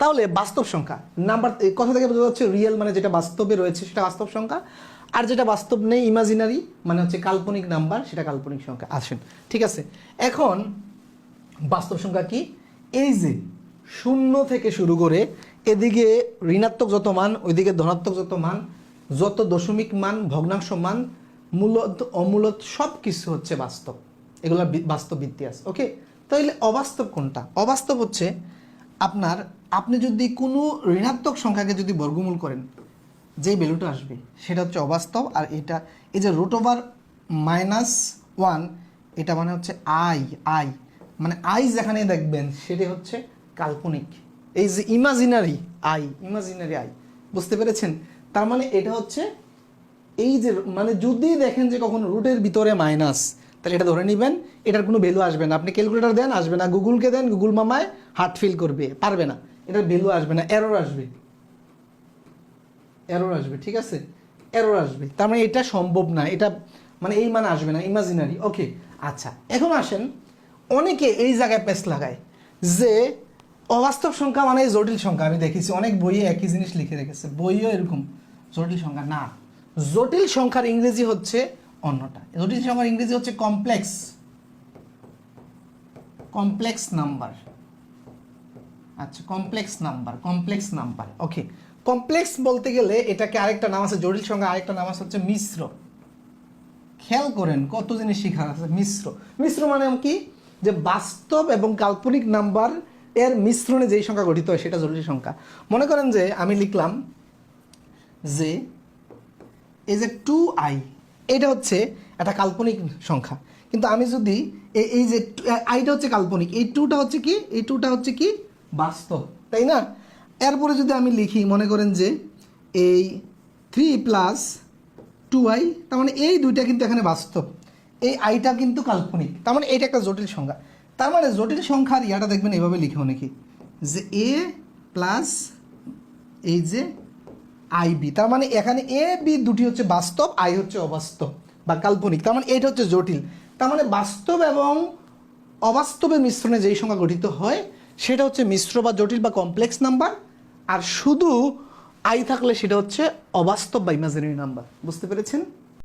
তাহলে বাস্তব সংখ্যা। নাম্বার কথা থেকে বোঝা যাচ্ছে রিয়েল মানে যেটা বাস্তবে রয়েছে সেটা বাস্তব সংখ্যা। আর যেটা বাস্তব নেই ইমাজিনারি মানে হচ্ছে কাল্পনিক নাম্বার সেটা কাল্পনিক সংখ্যা। আসেন, ঠিক আছে? এখন বাস্তব সংখ্যা কি? এই যে শূন্য থেকে শুরু করে এদিকে ঋণাত্মক যত মান, ওইদিকে ধনাত্মক যত মান, যত দশমিক মান, ভগ্নাংশ মান, মূলত, অমূলত সব কিছু হচ্ছে বাস্তব। এগুলো বাস্তব ভিত্তি আছে ওকে তাহলে অবাস্তব কোনটা? অবাস্তব হচ্ছে আপনার আপনি যদি কোনো ঋণাত্মক সংখ্যাকে যদি বর্গমূল করেন যে ভ্যালুটা আসবে, সেটা হচ্ছে অবাস্তব আর এটা, এই যে রুট ওভার মাইনাস ওয়ান এটা মানে হচ্ছে আই আই মানে আই যেখানে দেখবেন, সেটা হচ্ছে কাল্পনিক। এই যে ইমাজিনারি আই ইমাজিনারি আই বুঝতে পেরেছেন? তার মানে এটা হচ্ছে এই যে মানে যদি দেখেন যে কখনো রুটের ভিতরে মাইনাস তাহলে এটা ধরে নেবেন, এটার কোনো ভ্যালু আসবে না। আপনি ক্যালকুলেটর দেন, আসবে না। গুগলকে দেন গুগল মামায় হার্ট ফিল করবে, পারবে না। এটার ভ্যালু আসবে না এরর আসবে। এরর আসবে, ঠিক আছে? এরর আসবে। তার মানে এটা সম্ভব না, এটা মানে এই মান আসবে না ইমাজিনারি ওকে আচ্ছা এখন আসেন, অনেকে এই জায়গায় পেস লাগায় যে অবাস্তব সংখ্যা মানে জটিল সংখ্যা। আমি দেখেছি, অনেক বইয়ে একই জিনিস লিখে রেখেছে বইও এরকম জটিল সংখ্যা। না, জটিল সংখ্যার ইংরেজি হচ্ছে অন্যটা। জটিল সংখ্যার ইংরেজি হচ্ছে কমপ্লেক্স কমপ্লেক্স নাম্বার আচ্ছা complex number complex number okay complex বলতে গেলে এটাকে আরেকটা নাম আছে, জটিল সংখ্যা আরেকটা নাম আছে হচ্ছে মিশ্র। খেয়াল করেন কত জিনিস শেখার আছে, মিশ্র। মিশ্র মানে কি? যে বাস্তব এবং কাল্পনিক নাম্বার এর মিশ্রণে যেই সংখ্যা গঠিত হয়, সেটা জটিল সংখ্যা। মনে করেন যে আমি লিখলাম যে এই যে টু আই এটা হচ্ছে একটা কাল্পনিক সংখ্যা। কিন্তু আমি যদি এই যে আইটা হচ্ছে কাল্পনিক, এই টুটা হচ্ছে কি? এই টুটা হচ্ছে কি? বাস্তব। তাই না? এরপরে যদি আমি লিখি, মনে করেন যে এই থ্রি প্লাস টু আই তার মানে এই দুইটা কিন্তু এখানে বাস্তব। এই আইটা কিন্তু কাল্পনিক। তার মানে এইটা একটা জটিল সংখ্যা তার মানে জটিল সংখ্যার ইয়াটা দেখবেন এভাবে লিখে অনেকে যে এ প্লাস এই যে আই বি তার মানে এখানে এ বি দুটি হচ্ছে বাস্তব আই হচ্ছে অবাস্তব বা কাল্পনিক। তার মানে এটা হচ্ছে জটিল। তার মানে বাস্তব এবং অবাস্তবের মিশ্রণে যেই সংখ্যা গঠিত হয় সেটা হচ্ছে মিশ্র বা জটিল বা কমপ্লেক্স নাম্বার আর শুধু আই থাকলে সেটা হচ্ছে অবাস্তব বা ইমাজিনারি নাম্বার বুঝতে পেরেছেন?